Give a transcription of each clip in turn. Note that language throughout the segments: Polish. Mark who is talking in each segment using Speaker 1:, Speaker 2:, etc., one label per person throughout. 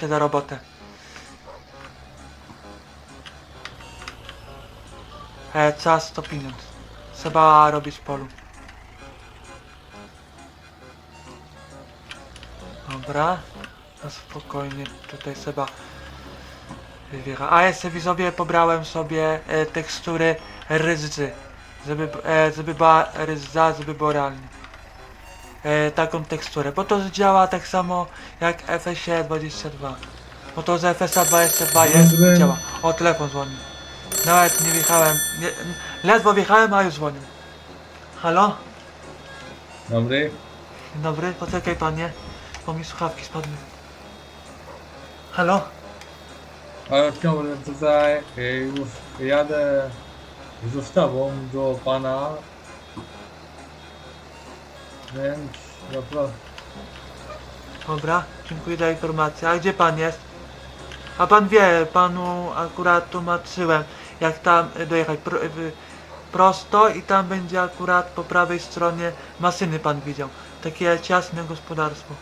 Speaker 1: Się za robotę. E, czas to pieniądz. Trzeba robić polu. Dobra. No spokojnie, tutaj trzeba wybiera. A jeszcze widzowie pobrałem sobie e, tekstury ryzy. Żeby, e, żeby była ryza, żeby było realnie. E, taką teksturę, bo to działa tak samo jak FS 22. Bo to z FSA 22 jest,
Speaker 2: Dobry.
Speaker 1: działa. O, telefon dzwoni. Nawet nie wjechałem, nie, ledwo wjechałem, a już dzwonił. Halo?
Speaker 2: Dobry.
Speaker 1: Dzień dobry, poczekaj panie, bo mi słuchawki spadły. Halo?
Speaker 2: Ale chciałbym tutaj już jadę z dostawą do pana. Więc zapraszam.
Speaker 1: Dobra, dziękuję za informację. A gdzie pan jest? A pan wie, panu akurat tłumaczyłem, jak tam dojechać pro, prosto i tam będzie akurat po prawej stronie masyny pan widział. Takie ciasne gospodarstwo.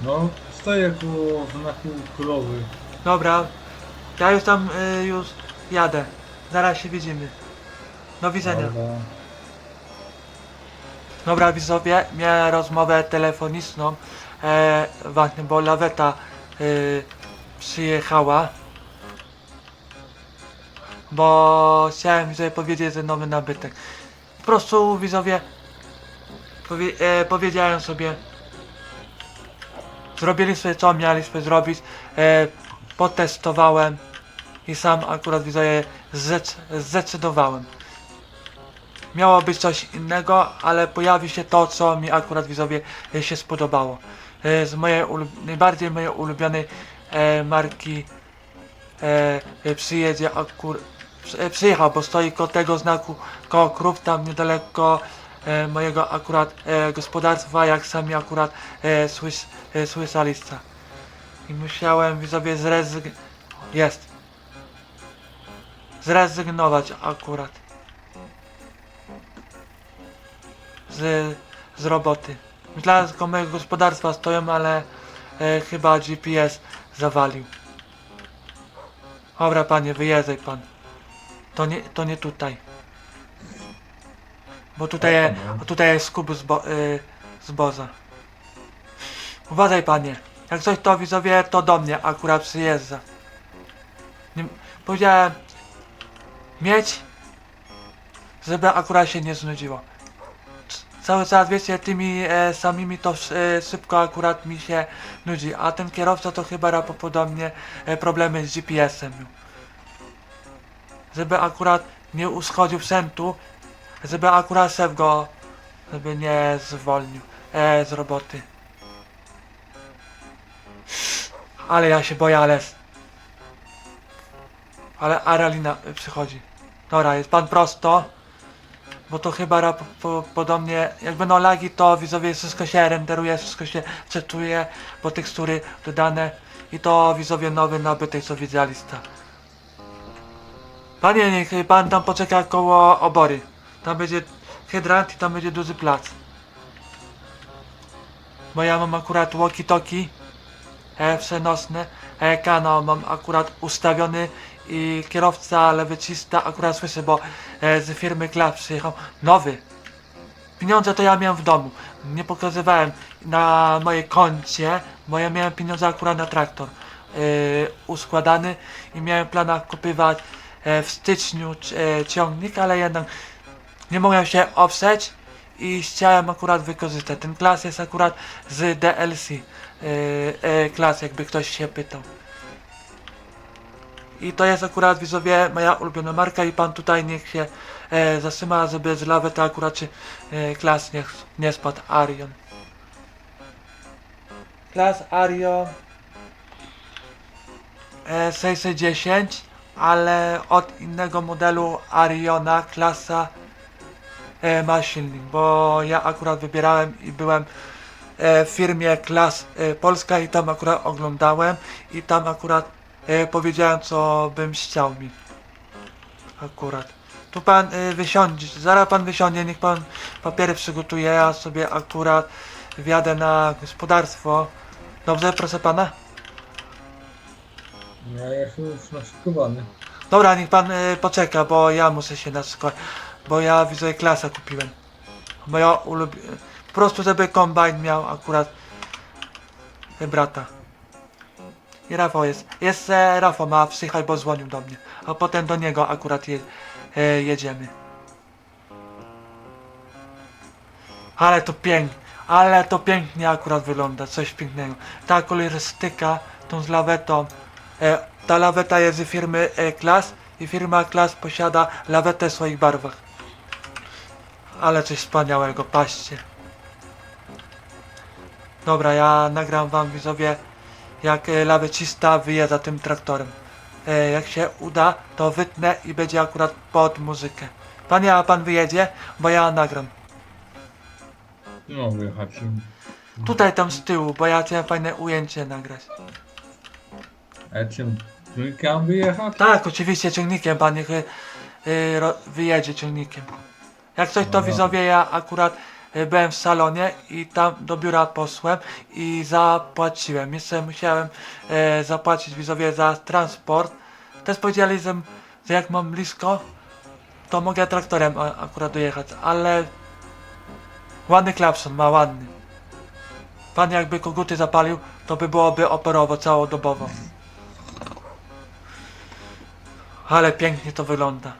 Speaker 2: No, stoję koło znaku królowy.
Speaker 1: Dobra, ja już tam y, już jadę. Zaraz się widzimy. Do widzenia.
Speaker 2: Dobra.
Speaker 1: Dobra widzowie, miałem rozmowę telefoniczną e, właśnie, bo laweta e, przyjechała bo chciałem sobie powiedzieć, że nowy nabytek. Po prostu widzowie powie, e, powiedziałem sobie zrobiliśmy co mieliśmy zrobić e, potestowałem i sam akurat widzowie zdec- zdecydowałem miało być coś innego, ale pojawi się to, co mi akurat widzowie e, się spodobało. E, Z mojej najbardziej mojej ulubionej e, marki przyjedzie akur przy- e, przyjechał, bo stoi koło tego znaku koło krów tam niedaleko e, mojego akurat e, gospodarstwa, jak sami akurat e, słys e. I musiałem widzowie zrezygnować. Jest. Zrezygnować akurat z, z roboty. Myślałem, że mojego gospodarstwa stoją, ale e, chyba GPS zawalił. Dobra panie, wyjeżdżaj pan. To nie, to nie tutaj. Bo tutaj, je, bo tutaj jest skup zbo, y, zboza. Uważaj panie. Jak coś to widzowie, to do mnie akurat przyjeżdża. Nie, powiedziałem mieć, żeby akurat się nie znudziło cały czas, wiecie, tymi e, samymi to e, szybko akurat mi się nudzi, a ten kierowca to chyba prawdopodobnie e, problemy z GPS-em. Żeby akurat nie uschodził sprzętu, żeby akurat szef go, żeby nie zwolnił e, z roboty. Ale ja się boję, ale... Ale Aralina przychodzi. Dobra, jest pan prosto. Bo to chyba rap, po, podobnie, jak będą lagi, to widzowie wszystko się renderuje, wszystko się czytuje, bo tekstury dodane i to widzowie nowy nabytek, co widzieliście. Panie, niech pan tam poczeka koło obory. Tam będzie hydrant i tam będzie duży plac. Bo ja mam akurat walkie-talkie e, przenosne, e, kanał mam akurat ustawiony i kierowca lewicista akurat słyszy, bo e, z firmy Klap przyjechał nowy. Pieniądze to ja miałem w domu. Nie pokazywałem na moje koncie, bo ja miałem pieniądze akurat na traktor e, uskładany i miałem w planach kupywać e, w styczniu e, ciągnik, ale jednak nie mogłem się oprzeć i chciałem akurat wykorzystać. Ten klas jest akurat z DLC e, e, klas, jakby ktoś się pytał. I to jest akurat widzowie moja ulubiona marka i pan tutaj niech się e, zatrzyma, żeby z lawety akurat czy e, klas niech nie spadł Arion. Klas Arion e, 610, ale od innego modelu Ariona klasa e, ma silnik, bo ja akurat wybierałem i byłem e, w firmie Klas e, Polska i tam akurat oglądałem i tam akurat e, powiedziałem co bym chciał mi. Akurat. Tu pan e, wysiądzie, zaraz pan wysiądzie, niech pan papiery przygotuje, ja sobie akurat wjadę na gospodarstwo. Dobrze, proszę pana?
Speaker 2: Ja jestem już naszykowany.
Speaker 1: Dobra, niech pan y, poczeka, bo ja muszę się naszykować. Bo ja widzę klasa kupiłem. Bo ja ulubię. Po prostu, żeby kombajn miał akurat brata. I Rafał jest. Jest e, Rafał ma przyjechać, bo dzwonił do mnie. A potem do niego akurat je, e, jedziemy. Ale to pięknie. Ale to pięknie akurat wygląda. Coś pięknego. Ta kolorystyka, tą z lawetą. E, ta laweta jest z firmy e, Klas i firma Klas posiada lawetę w swoich barwach. Ale coś wspaniałego, patrzcie. Dobra, ja nagram wam widzowie jak e, lawecista wyjeżdża tym traktorem. E, jak się uda, to wytnę i będzie akurat pod muzykę. Panie, a pan wyjedzie? Bo ja nagram.
Speaker 2: Nie mogę jechać.
Speaker 1: Tutaj tam z tyłu, bo ja chciałem fajne ujęcie nagrać.
Speaker 2: A czym? Trójkę wyjechać?
Speaker 1: Tak, oczywiście ciągnikiem pan niech y, y, ro- wyjedzie ciągnikiem. Jak coś to
Speaker 2: Dobra.
Speaker 1: widzowie, ja akurat byłem w salonie i tam do biura posłem i zapłaciłem. Jeszcze musiałem y, zapłacić widzowie za transport. Też powiedzieli, że, że jak mam blisko, to mogę traktorem akurat dojechać, ale ładny klapson ma, ładny. Pan jakby koguty zapalił, to by byłoby operowo całodobowo. Ale pięknie to wygląda.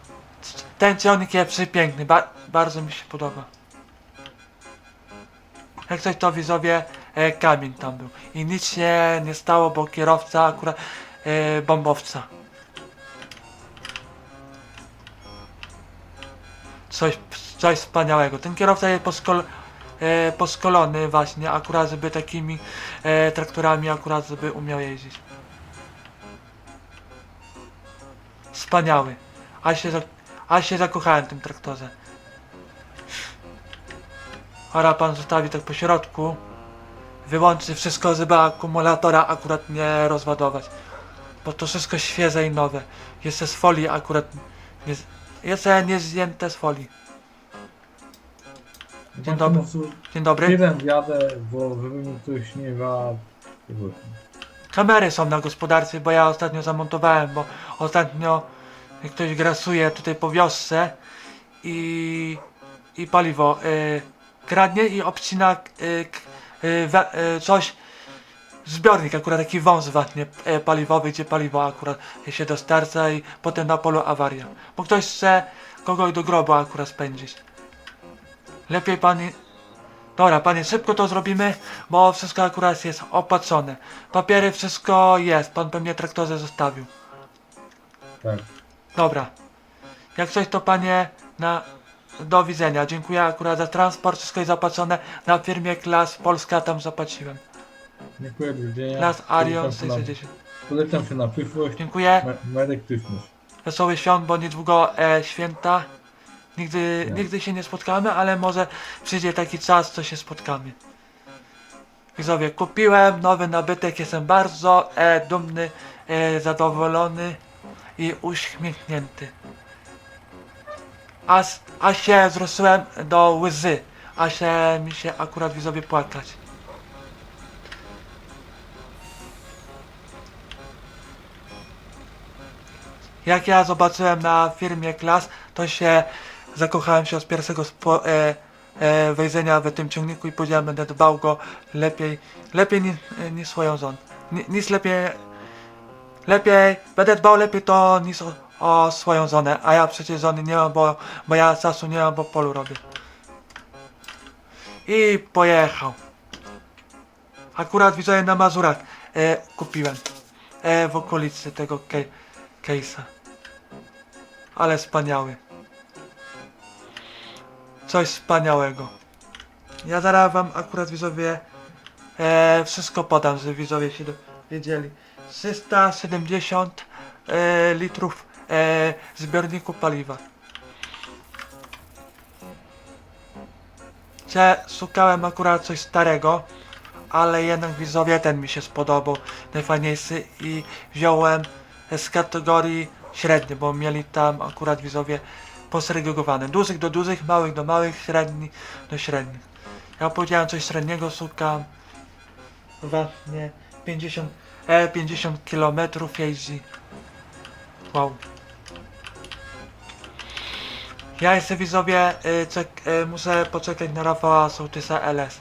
Speaker 1: Ten ciągnik jest przepiękny, ba bardzo mi się podoba. Jak coś to widzowie, e, kamień tam był. I nic się nie stało, bo kierowca akurat e, bombowca. Coś, coś wspaniałego. Ten kierowca jest poskol, e, poskolony właśnie, akurat żeby takimi e, traktorami akurat żeby umiał jeździć. Wspaniały. A się, a się zakochałem w tym traktorze. Ora pan zostawi tak po środku. Wyłączy wszystko, żeby akumulatora akurat nie rozładować. Bo to wszystko świeże i nowe. Jest z folii akurat. Jest, jest nie zdjęte z folii. Dzień dobry. Dzień dobry.
Speaker 2: Jeden jadę, bo żeby mi ktoś nie.
Speaker 1: Kamery są na gospodarstwie, bo ja ostatnio zamontowałem, bo ostatnio ktoś grasuje tutaj po wiosce i, i paliwo y, kradnie i obcina y, we, y, coś zbiornik, akurat taki wąs właśnie y, paliwowy, gdzie paliwo akurat się dostarcza i potem na polu awaria. Bo ktoś chce kogoś do grobu akurat spędzić. Lepiej pani Dobra, panie, szybko to zrobimy, bo wszystko akurat jest opłacone. Papiery, wszystko jest. Pan pewnie traktorze zostawił.
Speaker 2: Tak.
Speaker 1: Dobra. Jak coś to panie na do widzenia. Dziękuję akurat za transport, wszystko jest zapłacone. Na firmie Klas Polska tam zapłaciłem.
Speaker 2: Dziękuję, do widzenia.
Speaker 1: Klas Arion
Speaker 2: Polecam się na-
Speaker 1: 610.
Speaker 2: Polecam się na przyszłość.
Speaker 1: Dziękuję.
Speaker 2: Merry Christmas.
Speaker 1: Wesołych świąt, bo niedługo e, święta. Nigdy,
Speaker 2: Tak.
Speaker 1: nigdy się nie spotkamy, ale może przyjdzie taki czas, co się spotkamy. Widzowie, kupiłem nowy nabytek, jestem bardzo e, dumny, e, zadowolony i uśmiechnięty. Aż, aż się wzrosłem do łzy, a się mi się akurat widzowie płakać. Jak ja zobaczyłem na firmie Klas, to się zakochałem się z pierwszego spo, e, e, wejrzenia w tym ciągniku i powiedziałem, będę dbał go lepiej, lepiej niż, niż swoją żonę. Ni- Nic lepiej, lepiej, będę dbał lepiej to niż o, swoją żonę, a ja przecież żony nie mam, bo, bo ja czasu nie mam, bo polu robię. I pojechał. Akurat widzę na Mazurach e, kupiłem. E, w okolicy tego ke, case'a. Ale wspaniały. Coś wspaniałego. Ja zaraz wam akurat widzowie e, wszystko podam, żeby widzowie się dowiedzieli. 370 e, litrów e, zbiorniku paliwa. Cze, szukałem akurat coś starego, ale jednak widzowie ten mi się spodobał, najfajniejszy i wziąłem z kategorii średniej, bo mieli tam akurat widzowie posegregowane. Dużych do dużych, małych do małych, średnich do średnich. Ja powiedziałem coś średniego, szukam. Właśnie 50, e, 50 kilometrów jeździ. Wow. Ja jeszcze widzowie, y, y, muszę poczekać na Rafała Sołtysa LS.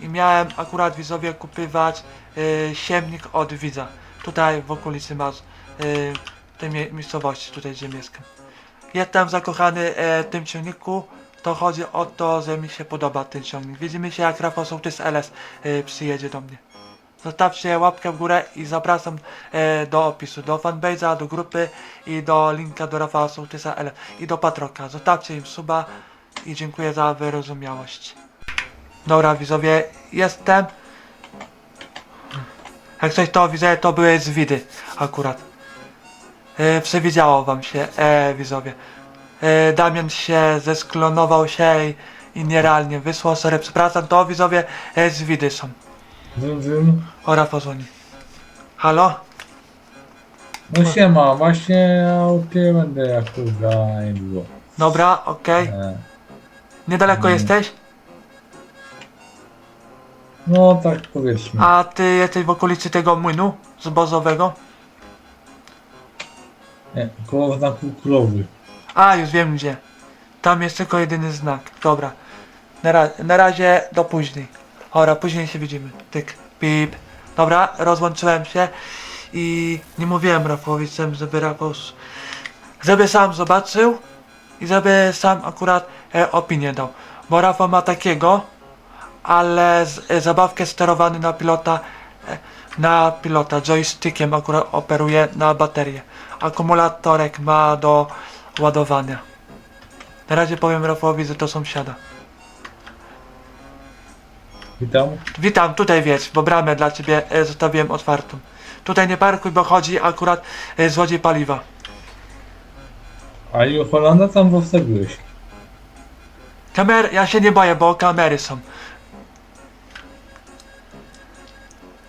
Speaker 1: I miałem akurat widzowie kupywać y, siemnik od widza. Tutaj w okolicy masz y, tej mie miejscowości, tutaj gdzie mieszkam. Jestem zakochany e, w tym ciągniku. To chodzi o to, że mi się podoba ten ciągnik. Widzimy się jak Rafał Sołtys LS y, przyjedzie do mnie. Zostawcie łapkę w górę i zapraszam e, do opisu, do fanbase'a, do grupy i do linka do Rafała Sołtysa LS i do Patroka. Zostawcie im suba i dziękuję za wyrozumiałość. Dobra widzowie, jestem. Jak coś to widzę, to były z widy akurat. E, przewidziało wam się, e, widzowie. E, Damian się zesklonował się i, i nierealnie wysłał, sorry, przepraszam, to widzowie e, z widy są.
Speaker 2: Dzum, dzum.
Speaker 1: O, Rafał dzwoni. Halo?
Speaker 2: No siema, właśnie o tym będę jak nie było.
Speaker 1: Dobra, okej.
Speaker 2: E,
Speaker 1: Niedaleko jesteś?
Speaker 2: No tak powiedzmy.
Speaker 1: A ty jesteś w okolicy tego młynu zbozowego?
Speaker 2: Nie, koło znaku królowy.
Speaker 1: A, już wiem gdzie. Tam jest tylko jedyny znak. Dobra. Na, ra na razie do później. Ora, później się widzimy. Tyk, pip. Dobra, rozłączyłem się i nie mówiłem Rafałowi, chcę, żeby Rafał... Żeby sam zobaczył i żeby sam akurat e, opinię dał. Bo Rafał ma takiego, ale z, e, zabawkę sterowany na pilota, e, na pilota, joystickiem akurat operuje na baterię. Akumulatorek ma do ładowania. Na razie powiem Rafałowi, że to sąsiada.
Speaker 2: Witam.
Speaker 1: Witam, tutaj wiedz, bo bramę dla ciebie e, zostawiłem otwartą. Tutaj nie parkuj, bo chodzi akurat e, złodziej paliwa.
Speaker 2: A i Holanda tam zostawiłeś.
Speaker 1: Kamer, ja się nie boję, bo kamery są.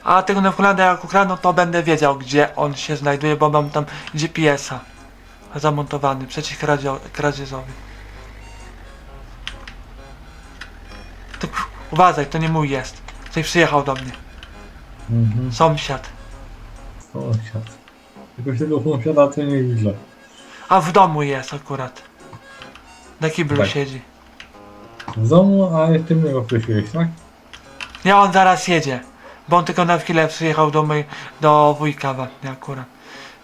Speaker 1: A tego Nefulanda jak ukradną, to będę wiedział, gdzie on się znajduje, bo mam tam GPS-a zamontowany przeciwkradzieżowy. Ty, uważaj, to nie mój jest. Ktoś przyjechał do mnie.
Speaker 2: Mhm.
Speaker 1: Sąsiad.
Speaker 2: Sąsiad. Tylko tego sąsiada to nie widzę.
Speaker 1: A w domu jest akurat. Na kiblu
Speaker 2: Tak.
Speaker 1: siedzi.
Speaker 2: W domu, a jeszcze mnie go prosiłeś, tak?
Speaker 1: Nie, on zaraz jedzie. Bo on tylko na chwilę przyjechał do mojej, do wujka właśnie akurat.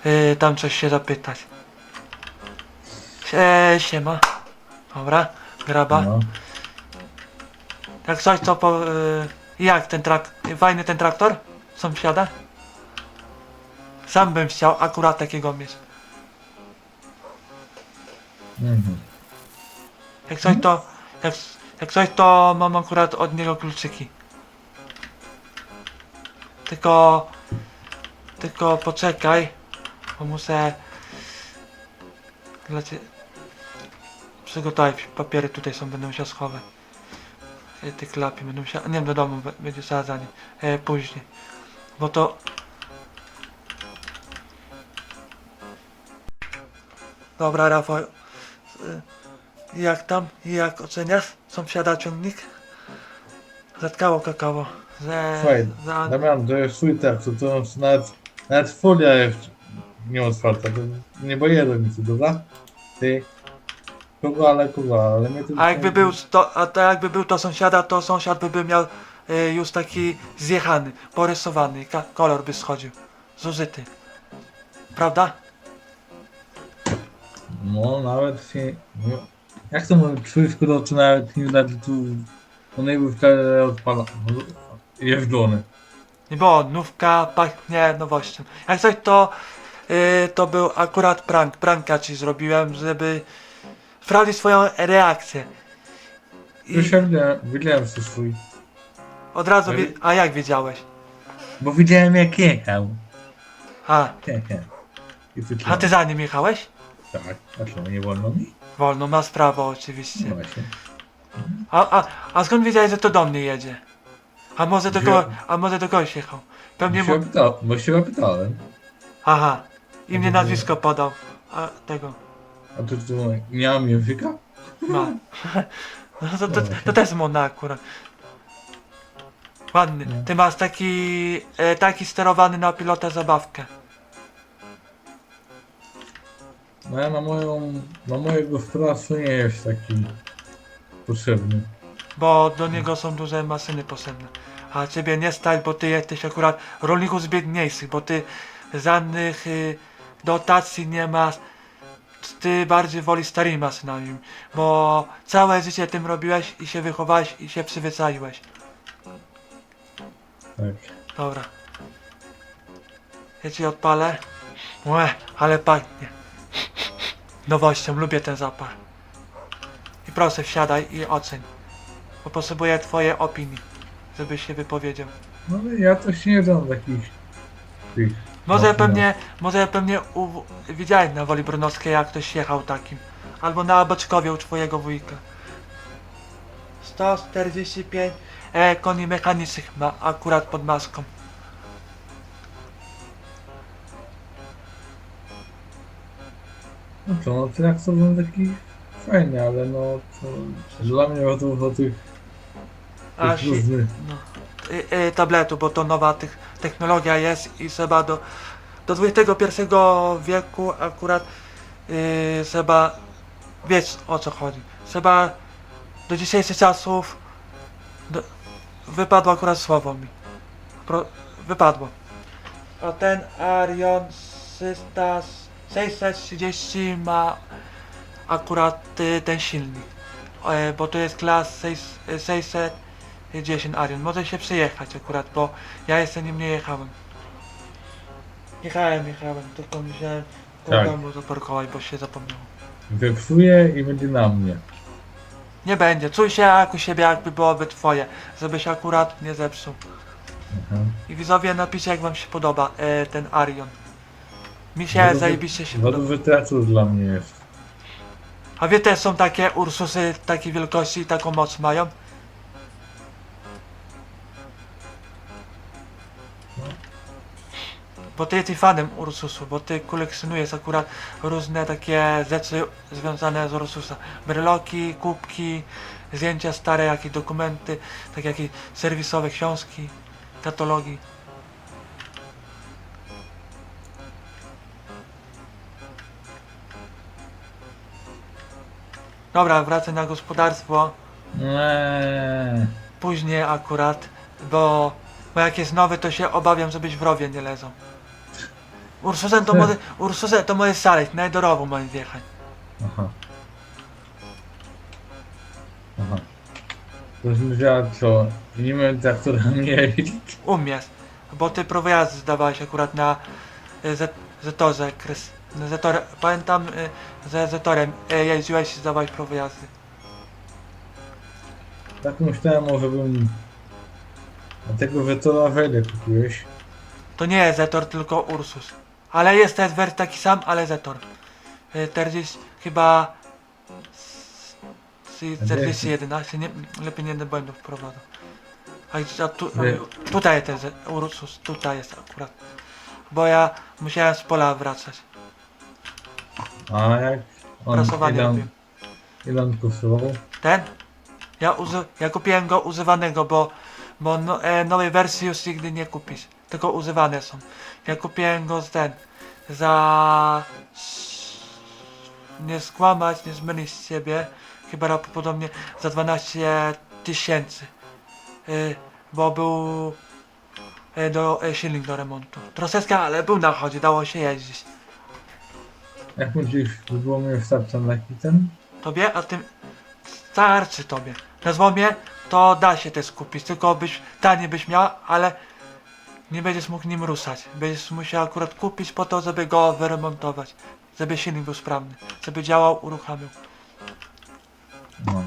Speaker 1: Yy, tam coś się zapytać. E, siema. Dobra, graba.
Speaker 2: No.
Speaker 1: Jak coś to po... Yy, jak ten trak... Fajny ten traktor? Sąsiada? Sam bym chciał akurat takiego mieć.
Speaker 2: Mhm.
Speaker 1: Jak coś to... Jak, jak coś to mam akurat od niego kluczyki. Tylko... Tylko poczekaj. Bo muszę... Dla cie... Przygotować papiery tutaj są, będę musiał schować. E, Te klapy będę musiał... Nie do domu będzie trzeba za nie. E, później. Bo to... Dobra, Rafał. E, jak tam? Jak oceniasz? Sąsiada ciągnik? Zatkało kakao. Ze,
Speaker 2: Słuchaj,
Speaker 1: za,
Speaker 2: Damian, to jest tekst, to, to nawet, nawet folia jest nie otwarta, to nie boję do nic, dobra? Ty, kogo, ale kogo, ale mnie to...
Speaker 1: a jakby był to, a to jakby był to sąsiada, to sąsiad by, by miał e, już taki zjechany, porysowany, ka- kolor by schodził. Zużyty. Prawda?
Speaker 2: No, nawet się... No, jak to mówię, człowiek do czy nawet nie widać, tu... On jakby wtedy odpala... Jeżdżony.
Speaker 1: Nie było, nówka pachnie nowością. Jak coś to, y, to był akurat prank. Pranka ci zrobiłem, żeby sprawdzić swoją reakcję. I
Speaker 2: Już ja widziałem, widziałem co swój.
Speaker 1: od razu, a jak wiedziałeś?
Speaker 2: Bo widziałem jak jechał.
Speaker 1: A,
Speaker 2: I ty
Speaker 1: a ty za nim jechałeś?
Speaker 2: Tak, a co, nie wolno mi?
Speaker 1: Wolno, ma oczywiście.
Speaker 2: No właśnie.
Speaker 1: A, a, a skąd wiedziałeś, że to do mnie jedzie? A może do, kogo, a może do kogoś jechał? Pewnie
Speaker 2: Bo się,
Speaker 1: mu...
Speaker 2: pyta, bo się pytałem.
Speaker 1: Aha. I mnie nazwisko podał. A tego.
Speaker 2: A tu nie mam języka?
Speaker 1: Ma. No to, to, to też modne akurat. Ładny. Ty masz taki, e, taki sterowany na pilota zabawkę.
Speaker 2: No ja na moją, na mojego gospodarstwa nie jest taki potrzebny.
Speaker 1: Bo do niego są duże maszyny potrzebne. A ciebie nie stać, bo ty jesteś akurat rolników z biedniejszych, bo ty żadnych y, dotacji nie masz. Ty bardziej woli starymi maszynami, bo całe życie tym robiłeś i się wychowałeś i się przyzwyczaiłeś.
Speaker 2: Tak.
Speaker 1: Dobra. Ja ci odpalę. Łe, ale pachnie. Nowością, lubię ten zapach. I proszę wsiadaj i oceń. Bo potrzebuję twojej opinii, żebyś się wypowiedział.
Speaker 2: No ja też nie znam takich tych.
Speaker 1: Może
Speaker 2: maszynach.
Speaker 1: pewnie, może pewnie u, widziałem na Woli Brunowskiej jak ktoś jechał takim. Albo na Boczkowie u twojego wujka. 145 e, koni mechanicznych ma akurat pod maską.
Speaker 2: No to, no to jak to był taki fajny, ale no to dla mnie o tych,
Speaker 1: A
Speaker 2: tych
Speaker 1: si-
Speaker 2: różnych.
Speaker 1: no, tabletu, bo to nowa technologia jest i trzeba do, do XXI wieku akurat y, trzeba wiedzieć o co chodzi. Trzeba do dzisiejszych czasów do, wypadło akurat słowo mi. Pro, wypadło. A ten Arion 300, 630 ma akurat y, ten silnik. E, bo to jest klas 6, 610 Arion. Może się przyjechać akurat, bo ja jeszcze nim nie jechałem. Jechałem, jechałem, tylko musiałem
Speaker 2: Tak.
Speaker 1: domu zaparkować, bo się zapomniało.
Speaker 2: Wypsuje i będzie na mnie.
Speaker 1: Nie będzie, czuj się jak u siebie, jakby byłoby twoje, żebyś akurat nie zepsuł.
Speaker 2: Aha.
Speaker 1: I widzowie napiszcie jak wam się podoba e, ten Arion. Mi się zajebiście się podoba.
Speaker 2: Bardzo wytraców dla mnie jest.
Speaker 1: A wie też są takie Ursusy takiej wielkości i taką moc mają? Bo ty jesteś fanem Ursusu, bo ty kolekcjonujesz akurat różne takie rzeczy związane z Ursusa. Bryloki, kubki, zdjęcia stare, jakieś dokumenty, tak jakieś serwisowe książki, katalogi. Dobra, wracaj na gospodarstwo.
Speaker 2: Eee,
Speaker 1: Później akurat, bo, bo jak jest nowy, to się obawiam, żebyś w rowie nie lezą. Ursusem to może, Ursusem to może szaleć, nawet do rowu może wjechać.
Speaker 2: aha. Aha. To myślała co? Nie wiem traktora nie jeździć.
Speaker 1: Umiesz, bo ty prawo jazdy zdawałeś akurat na y, Z- Zetorze, Krys. Na Zetorze, pamiętam, y, że Zetorem y, jeździłeś i zdawałeś prawo jazdy.
Speaker 2: Tak myślałem, może bym... A tego Wetora wejdę kupiłeś.
Speaker 1: To nie jest Zetor, tylko Ursus. Ale jest też wers taki sam, ale Zetor. Y, 40, chyba... s- s- 40, 11, nie, lepiej nie będę wprowadzał. A, tu,
Speaker 2: Nie.
Speaker 1: tutaj jest ten Ursus, tutaj jest akurat. Bo ja musiałem z pola wracać.
Speaker 2: A jak? On,
Speaker 1: Prasowanie
Speaker 2: ile, on, ile on kosztował?
Speaker 1: Ten? Ja, ja kupiłem go używanego, bo, bo no, e, nowej wersji już nigdy nie kupisz. Tylko używane są. Ja kupiłem go z ten. Za... Nie skłamać, nie zmylić z siebie. Chyba prawdopodobnie za 12 tysięcy. Y, bo był e, do, e, silnik do remontu. Troszeczkę, ale był na chodzie, dało się jeździć.
Speaker 2: Jak mnie wystarczą na taki ten?
Speaker 1: Tobie, a tym starczy tobie. Na złomie to da się też kupić, tylko byś tanie byś miał, ale nie będziesz mógł nim ruszać. Będziesz musiał akurat kupić po to, żeby go wyremontować. Żeby silnik był sprawny, żeby działał, uruchamiał.
Speaker 2: No.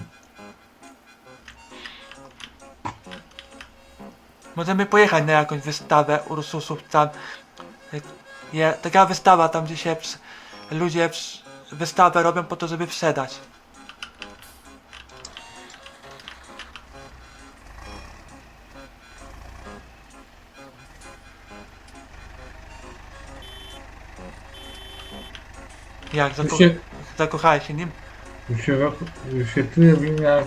Speaker 1: Możemy pojechać na jakąś wystawę Ursusów tam. Je, taka wystawa tam, gdzie się ludzie wystawę robią po to, żeby sprzedać. Jak zako
Speaker 2: się,
Speaker 1: zakochałeś się nim?
Speaker 2: już się, już się czuję w nim jak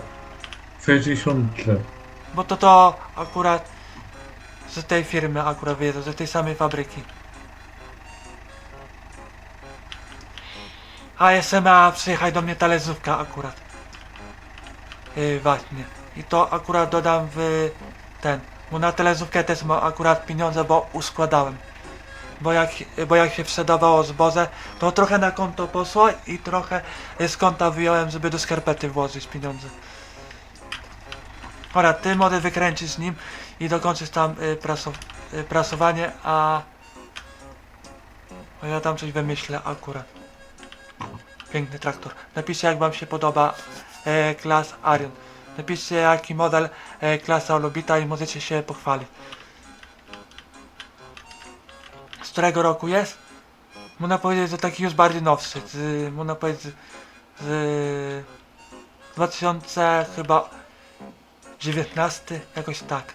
Speaker 2: 63.
Speaker 1: Bo to to akurat z tej firmy akurat wyjeżdża, z tej samej fabryki. A miała przyjechać do mnie talezówka akurat. Yy, właśnie. I to akurat dodam w ten. Bo na talezówkę też mam akurat pieniądze, bo uskładałem. Bo jak, bo jak się sprzedawało zboże, to trochę na konto poszło i trochę z konta wyjąłem, żeby do skarpety włożyć pieniądze. Dobra, ty możesz wykręcić z nim i dokończyć tam y, y, prasowanie, a... a ja tam coś wymyślę akurat. Piękny traktor. Napiszcie jak wam się podoba e, klas Arion. Napiszcie jaki model e, klasa Lubita i możecie się pochwalić. Którego roku jest? Można powiedzieć, że taki już bardziej nowszy. Z, można powiedzieć z, z 2000 chyba 19, jakoś tak.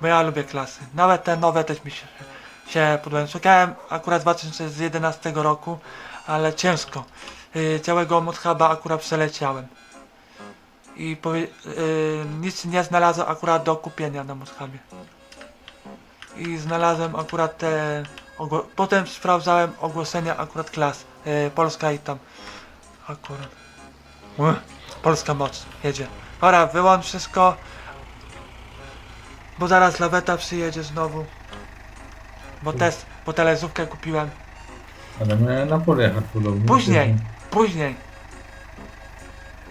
Speaker 1: Bo ja lubię klasy. Nawet te nowe też mi się, się podobają. Szukałem akurat 2011 roku, ale ciężko. Yy, całego Muthuba akurat przeleciałem. I powie, yy, nic nie znalazłem akurat do kupienia na Muthubie. I znalazłem akurat te... Potem sprawdzałem ogłoszenia akurat klas. Yy, Polska i tam. Akurat. Polska moc, jedzie. Dobra, wyłącz wszystko. Bo zaraz laweta przyjedzie znowu. Bo test, bo telezówkę kupiłem.
Speaker 2: Ale miałem na pole jechać podobnie.
Speaker 1: Później, później.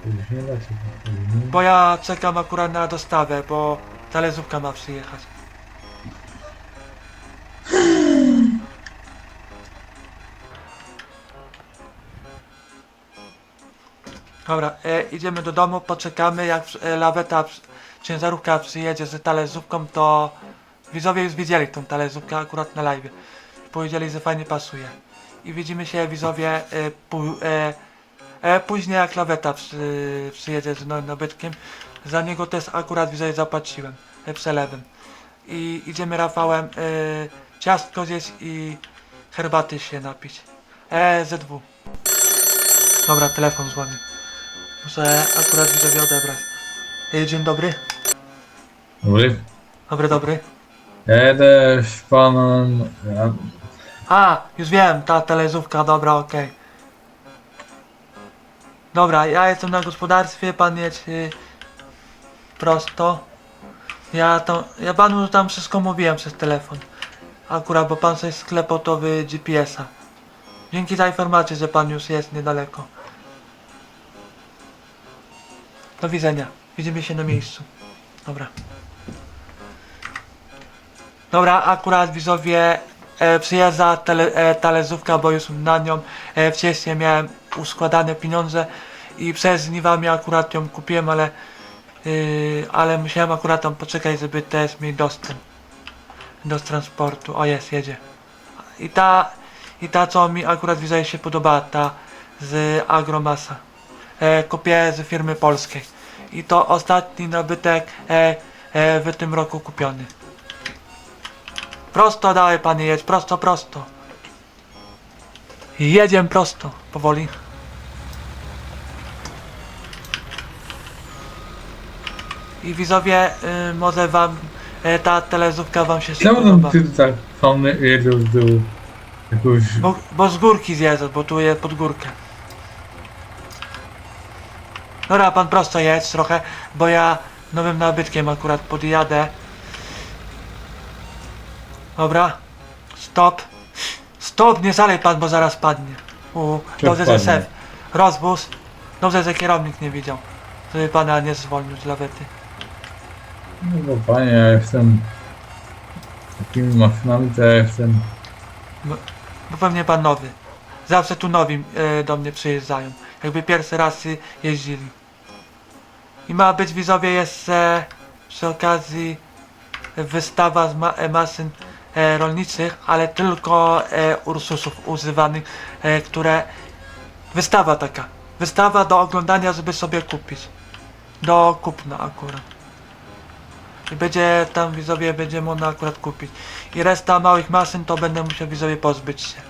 Speaker 2: Później leci. później.
Speaker 1: Bo ja czekam akurat na dostawę, bo telezówka ma przyjechać. Dobra, e, idziemy do domu, poczekamy jak e, laweta, ciężarówka przyjedzie z talerzówką, to widzowie już widzieli tą talerzówkę akurat na live. Powiedzieli, że fajnie pasuje. I widzimy się widzowie e, pó- e, e, później jak laweta przy, przyjedzie z no- nabytkiem. Za niego też akurat widzowie zapłaciłem e, przelewem. I idziemy Rafałem e, ciastko zjeść i herbaty się napić. E, ZW. Dobra, telefon dzwoni. Muszę akurat widzowie odebrać. E, dzień dobry.
Speaker 2: Dobry.
Speaker 1: Dobry, dobry.
Speaker 2: Jedę z panem.
Speaker 1: A, już wiem, ta telezówka, dobra, okej. Dobra, ja jestem na gospodarstwie, pan jest y, prosto. Ja to, ja panu tam wszystko mówiłem przez telefon. Akurat, bo pan sobie sklepał to w GPS-a. Dzięki za informację, że pan już jest niedaleko. Do widzenia. Widzimy się na miejscu. Dobra. Dobra, akurat widzowie e, przyjeżdża tele, e, bo już na nią e, wcześniej miałem uskładane pieniądze i przez żniwami akurat ją kupiłem, ale yy, ale musiałem akurat tam poczekać, żeby też mieć dostęp do transportu. O jest, jedzie. I ta, i ta co mi akurat widzowie się podoba, ta z Agromasa. E, kupię z firmy polskiej. I to ostatni nabytek e, e, w tym roku kupiony. Prosto dawaj panie jedź, prosto, prosto. Jedziemy prosto, powoli. I widzowie, y, może wam y, ta telezówka wam się
Speaker 2: Czemu
Speaker 1: spodoba.
Speaker 2: tam ty tak fauny jedzie z tyłu? Jakąś...
Speaker 1: Bo, bo z górki zjeżdża, bo tu jest pod górkę. Dobra, pan prosto jedź trochę, bo ja nowym nabytkiem akurat podjadę. Dobra. Stop. Stop, nie zalej pan, bo zaraz padnie. U, dobrze, że sef. Rozwóz. Dobrze, że kierownik nie widział. Żeby pana nie zwolnił z lawety.
Speaker 2: No bo panie, ja jestem... Takimi maszynami to ja jestem...
Speaker 1: Bo pewnie pan nowy. Zawsze tu nowi e, do mnie przyjeżdżają. Jakby pierwszy raz jeździli. I ma być widzowie jeszcze przy okazji wystawa z ma e, e, rolniczych, ale tylko e, Ursusów używanych, e, które... Wystawa taka. Wystawa do oglądania, żeby sobie kupić. Do kupna akurat. I będzie tam widzowie, będzie można akurat kupić. I reszta małych maszyn to będę musiał widzowie pozbyć się.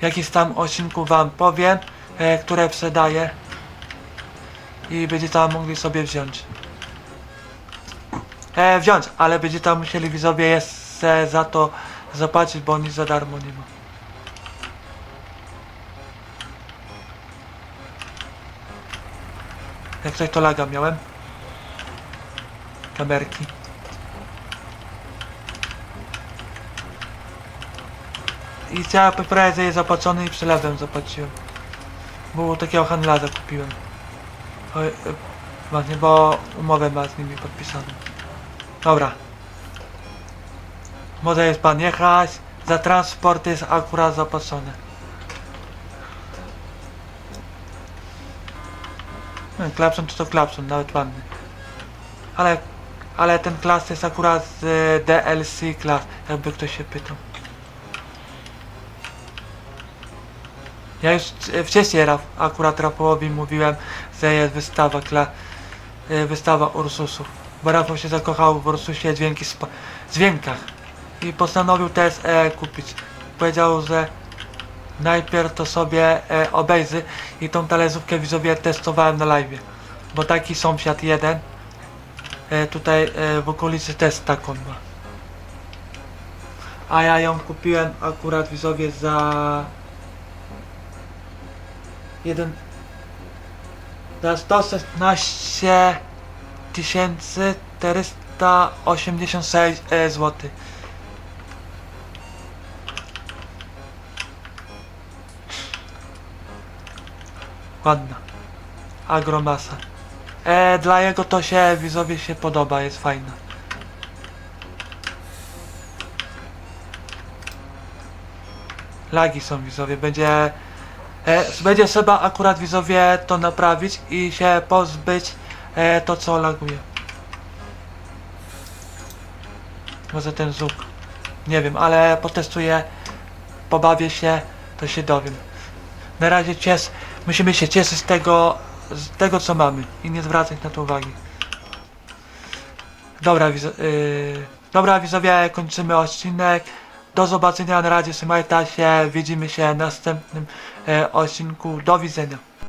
Speaker 1: Jakiś tam odcinku wam powiem, e, które sprzedaję. I będzie tam mogli sobie wziąć. E, wziąć, ale będzie tam musieli widzowie jeszcze za to zapłacić, bo nic za darmo nie ma. Jak coś to laga miałem. Kamerki. I impreza jest zapłacony i przelewem zapłaciłem. Było takiego handlarza kupiłem. Właśnie, bo umowę ma z nimi podpisaną. Dobra. Może jest pan jechać. Za transport jest akurat zapłacone. No, klapson to to klapson, nawet ładny. Ale, ale ten klas jest akurat z e, DLC klas, jakby ktoś się pytał. Ja już e, wcześniej Raf, akurat Rafałowi mówiłem, że jest wystawa kla, e, wystawa Ursusów. Bo Rafał się zakochał w Ursusie dźwięki spa, dźwiękach. I postanowił też e, kupić. Powiedział, że najpierw to sobie e, obejrzy i tą talerzówkę widzowie testowałem na live. Bo taki sąsiad jeden e, tutaj e, w okolicy też taką ma. A ja ją kupiłem akurat widzowie za jeden za 116 tysięcy 486 e, zł. Ładna. Agromasa. E, dla jego to się widzowie się podoba, jest fajna. Lagi są widzowie, będzie e, będzie trzeba akurat widzowie to naprawić i się pozbyć e, to co laguje. Może ten zuk. Nie wiem, ale potestuję, pobawię się, to się dowiem. Na razie cies, musimy się cieszyć z tego, z tego co mamy i nie zwracać na to uwagi. Dobra, widzo, yy, dobra widzowie, kończymy odcinek. Do zobaczenia na razie, trzymajcie się, widzimy się w następnym e, odcinku. Do widzenia.